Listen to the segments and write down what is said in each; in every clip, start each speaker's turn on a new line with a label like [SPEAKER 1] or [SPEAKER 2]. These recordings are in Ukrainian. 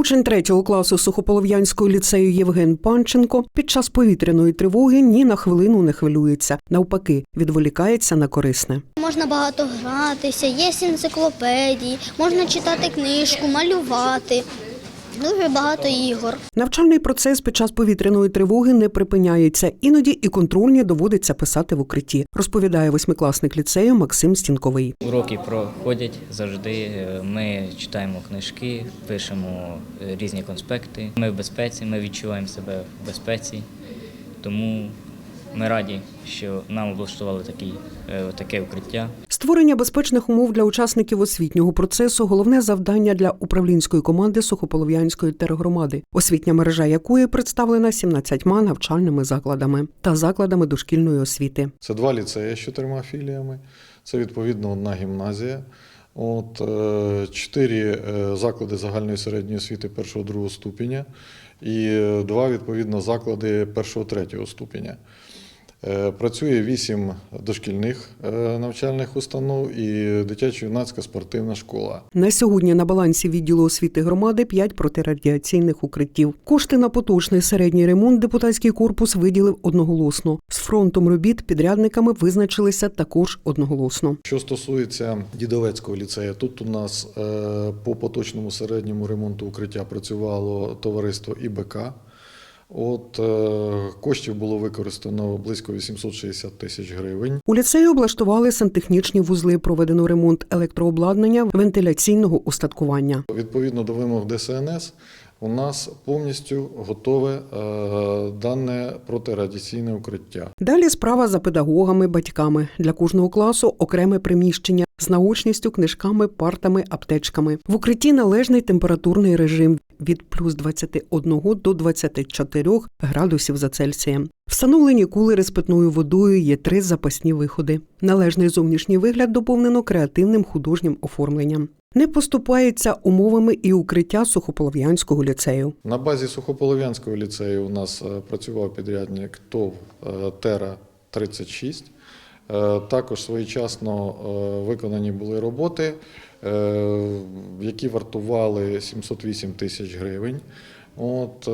[SPEAKER 1] Учень третього класу сухополов'янського ліцею Євген Панченко під час повітряної тривоги ні на хвилину не хвилюється. Навпаки, відволікається на корисне.
[SPEAKER 2] Можна багато гратися, є енциклопедії, можна читати книжку, малювати. Дуже багато ігор.
[SPEAKER 1] Навчальний процес під час повітряної тривоги не припиняється. Іноді і контрольні доводиться писати в укритті, розповідає восьмикласник ліцею Максим Стінковий.
[SPEAKER 3] Уроки проходять завжди. Ми читаємо книжки, пишемо різні конспекти. Ми в безпеці, ми відчуваємо себе в безпеці. Тому ми раді, що нам облаштували такий, е, таке укриття.
[SPEAKER 1] Створення безпечних умов для учасників освітнього процесу головне завдання для управлінської команди Сухополов'янської тергромади, освітня мережа якої представлена 17 навчальними закладами та закладами дошкільної освіти.
[SPEAKER 4] Це два ліцеї з чотирма філіями. Це відповідно одна гімназія. От е, чотири е, заклади загальної середньої освіти першого другого ступеня і е, два відповідно заклади першого третього ступеня. Е, Працює вісім дошкільних е, навчальних установ і дитячо-юнацька спортивна школа.
[SPEAKER 1] На сьогодні на балансі відділу освіти громади 5 протирадіаційних укриттів. Кошти на поточний середній ремонт депутатський корпус виділив одноголосно. З фронтом робіт підрядниками визначилися також одноголосно.
[SPEAKER 4] Що стосується Дідовецького ліцею, тут у нас е, по поточному середньому ремонту укриття працювало товариство ІБК. От е, коштів було використано близько 860 тисяч гривень.
[SPEAKER 1] У ліцеї облаштували сантехнічні вузли, проведено ремонт електрообладнання, вентиляційного устаткування.
[SPEAKER 4] Відповідно до вимог ДСНС, у нас повністю готове е, дане протирадіаційне укриття.
[SPEAKER 1] Далі справа за педагогами, батьками для кожного класу окреме приміщення з наочністю, книжками, партами, аптечками. В укритті належний температурний режим від плюс 21 до 24 градусів за Цельсієм. Встановлені кулери з питною водою є три запасні виходи. Належний зовнішній вигляд доповнено креативним художнім оформленням. Не поступається умовами і укриття сухополов'янського ліцею.
[SPEAKER 4] На базі Сухополов'янського ліцею у нас е, працював підрядник ТОВ е, Тера 36. Е, Також своєчасно виконані були роботи, які вартували 708 тисяч гривень. От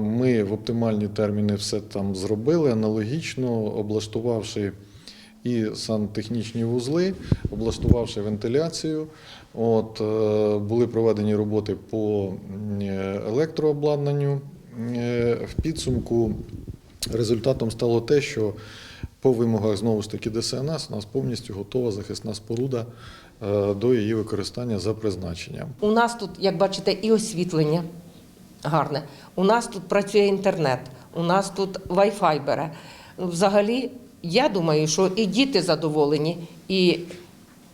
[SPEAKER 4] ми в оптимальні терміни все там зробили, аналогічно облаштувавши і сантехнічні вузли, облаштувавши вентиляцію. От, е, були проведені роботи по е, електрообладнанню. Е, В підсумку результатом стало те, що по вимогах знову ж таки ДСНС у нас повністю готова захисна споруда до її використання за призначенням.
[SPEAKER 5] У нас тут, як бачите, і освітлення гарне. У нас тут працює інтернет, у нас тут Wi-Fi бере. Взагалі, я думаю, що і діти задоволені, і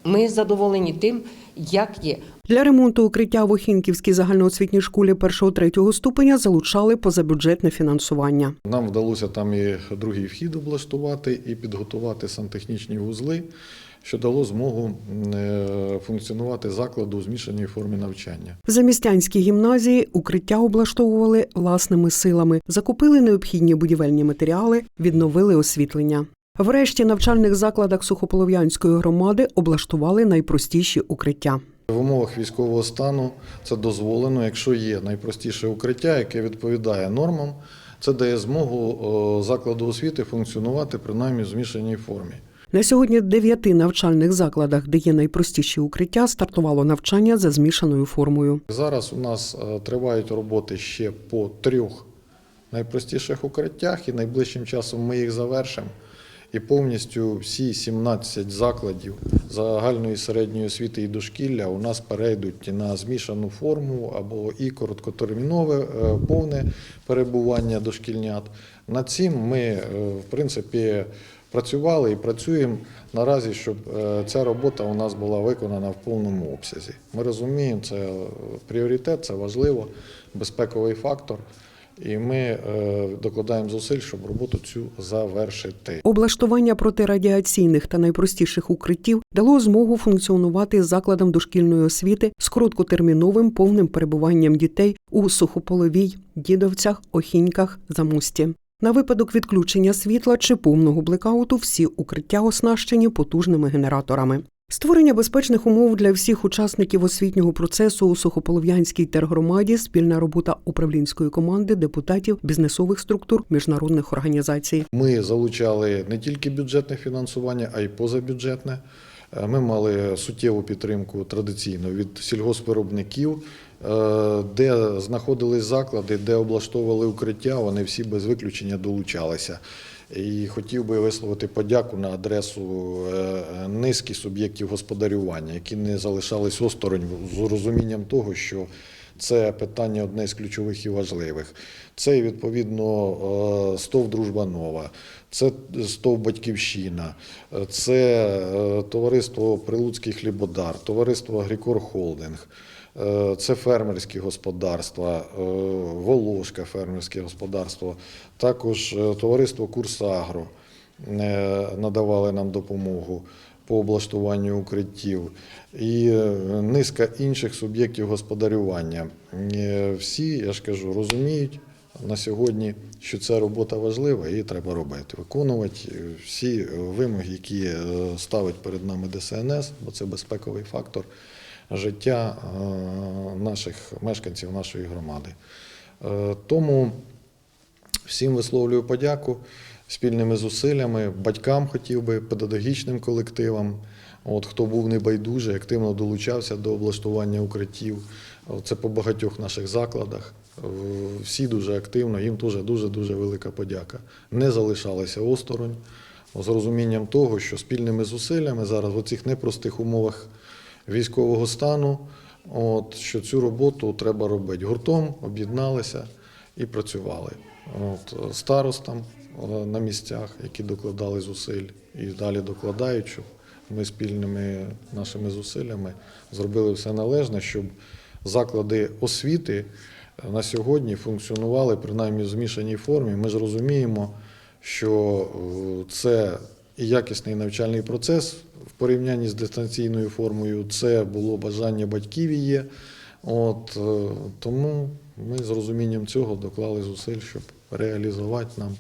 [SPEAKER 5] ми задоволені тим, як є.
[SPEAKER 1] Для ремонту укриття в Охінківській загальноосвітній школі 1-3 ступеня залучали позабюджетне фінансування.
[SPEAKER 4] Нам вдалося там і другий вхід облаштувати, і підготувати сантехнічні вузли, що дало змогу е, функціонувати закладу у змішаній формі навчання.
[SPEAKER 1] В замістянській гімназії укриття облаштовували власними силами, закупили необхідні будівельні матеріали, відновили освітлення. В решті навчальних закладах Сухополов'янської громади облаштували найпростіші укриття.
[SPEAKER 4] В умовах військового стану це дозволено, якщо є найпростіше укриття, яке відповідає нормам, це дає змогу закладу освіти функціонувати принаймні в змішаній формі.
[SPEAKER 1] На сьогодні в дев'яти навчальних закладах, де є найпростіші укриття, стартувало навчання за змішаною формою.
[SPEAKER 4] Зараз у нас е, тривають роботи ще по трьох найпростіших укриттях, і найближчим часом ми їх завершимо. І повністю всі 17 закладів загальної середньої освіти і дошкілля у нас перейдуть на змішану форму або і короткотермінове е, повне перебування дошкільнят. Над цим ми, е, в принципі, працювали і працюємо наразі, щоб е, ця робота у нас була виконана в повному обсязі. Ми розуміємо, це пріоритет, це важливо, безпековий фактор. І ми е, докладаємо зусиль, щоб роботу цю завершити.
[SPEAKER 1] Облаштування протирадіаційних та найпростіших укриттів дало змогу функціонувати закладам дошкільної освіти з короткотерміновим повним перебуванням дітей у сухополовій, дідовцях, охіньках, замості. На випадок відключення світла чи повного блекауту всі укриття оснащені потужними генераторами. Створення безпечних умов для всіх учасників освітнього процесу у Сухополов'янській тергромаді спільна робота управлінської команди, депутатів, бізнесових структур, міжнародних організацій.
[SPEAKER 4] Ми залучали не тільки бюджетне фінансування, а й позабюджетне. Е, Ми мали суттєву підтримку традиційно від сільгоспвиробників, де знаходились заклади, де облаштовували укриття, вони всі без виключення долучалися. І хотів би висловити подяку на адресу е, низки суб'єктів господарювання, які не залишались осторонь з розумінням того, що це питання одне з ключових і важливих. Це відповідно е, стов Дружба Нова, це стов Батьківщина, е, це е, товариство Прилуцький хлібодар, товариство Агрікор Холдинг. Е, Це фермерські господарства, е, Волошка фермерське господарство, також е, товариство Курсагро надавали нам допомогу по облаштуванню укриттів. І низка інших суб'єктів господарювання. Всі, я ж кажу, розуміють на сьогодні, що ця робота важлива і треба робити, виконувати. Всі вимоги, які ставить перед нами ДСНС, бо це безпековий фактор життя е, наших мешканців нашої громади. Е, Тому всім висловлюю подяку спільними зусиллями, батькам хотів би, педагогічним колективам. От, хто був небайдужий, активно долучався до облаштування укриттів. Це по багатьох наших закладах. Е, Всі дуже активно, їм теж дуже-дуже велика подяка. Не залишалися осторонь з розумінням того, що спільними зусиллями зараз в цих непростих умовах військового стану, от, що цю роботу треба робити. Гуртом об'єдналися і працювали. От, старостам е, на місцях, які докладали зусиль і далі докладають, щоб ми спільними нашими зусиллями зробили все належне, щоб заклади освіти на сьогодні функціонували принаймні в змішаній формі. Ми ж розуміємо, що е, це і якісний навчальний процес в порівнянні з дистанційною формою. Це було бажання батьків і є. От, е, тому ми з розумінням цього доклали зусиль, щоб реалізувати нам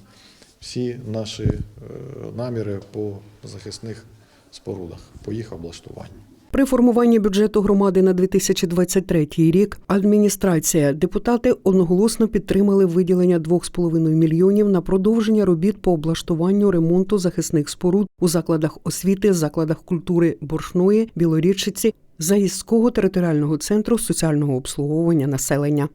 [SPEAKER 4] всі наші е, наміри по захисних спорудах, по їх облаштуванню.
[SPEAKER 1] При формуванні бюджету громади на 2023 рік адміністрація, депутати одноголосно підтримали виділення 2,5 мільйонів на продовження робіт по облаштуванню ремонту захисних споруд у закладах освіти, закладах культури Боршної, Білорічиці, Заїзського територіального центру соціального обслуговування населення.